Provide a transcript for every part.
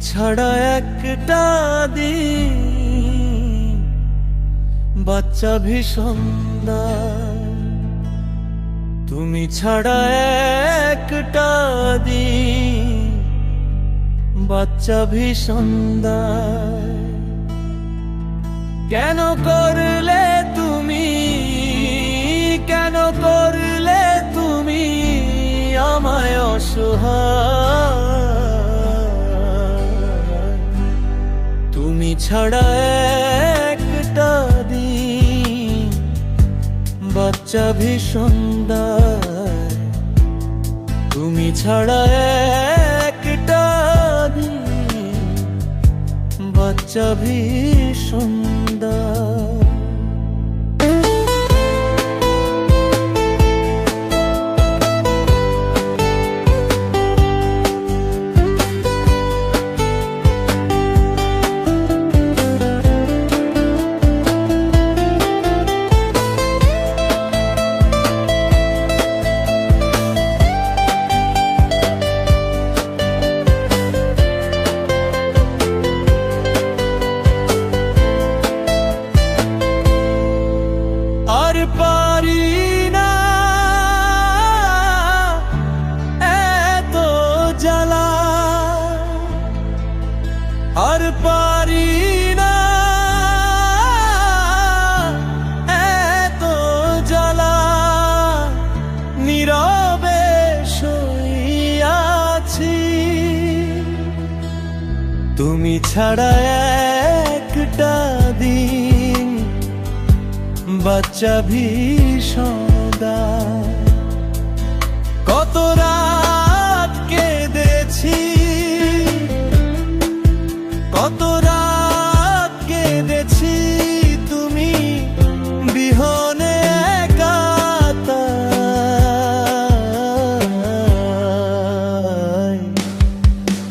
ছাড়া একটা দিন বাচ্চা ভীষণ। তুমি ছাড়া একটা দিন বাচ্চা ভীষণ। কেন করলে তুমি কেন করলে তুমি আমায় অসহায় ছাড়া একটা দিন বাচ্চা ভীষণ। তুমি ছাড়া একটা দিন বাচ্চা ভীষণ তুমি ছাড়া একটা দিন বাচ্চা ভীষণদা কত রাত কেঁদেছি, কত রাত কেঁদেছি তুমি বিহনে।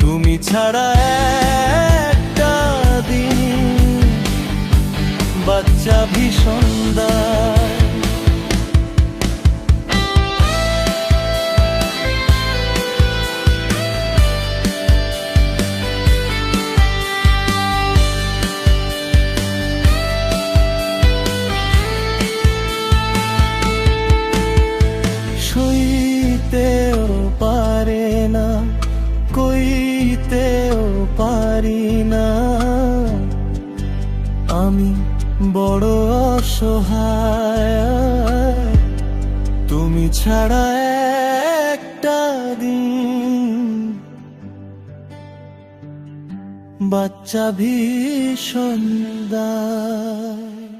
তুমি ছাড়া ভীষণ দায়। পারে না কইতেও পারি না আমি বড় অসহায়। তুমি ছাড়া একটা দিন। বাচ্চা ভীষণ দায়।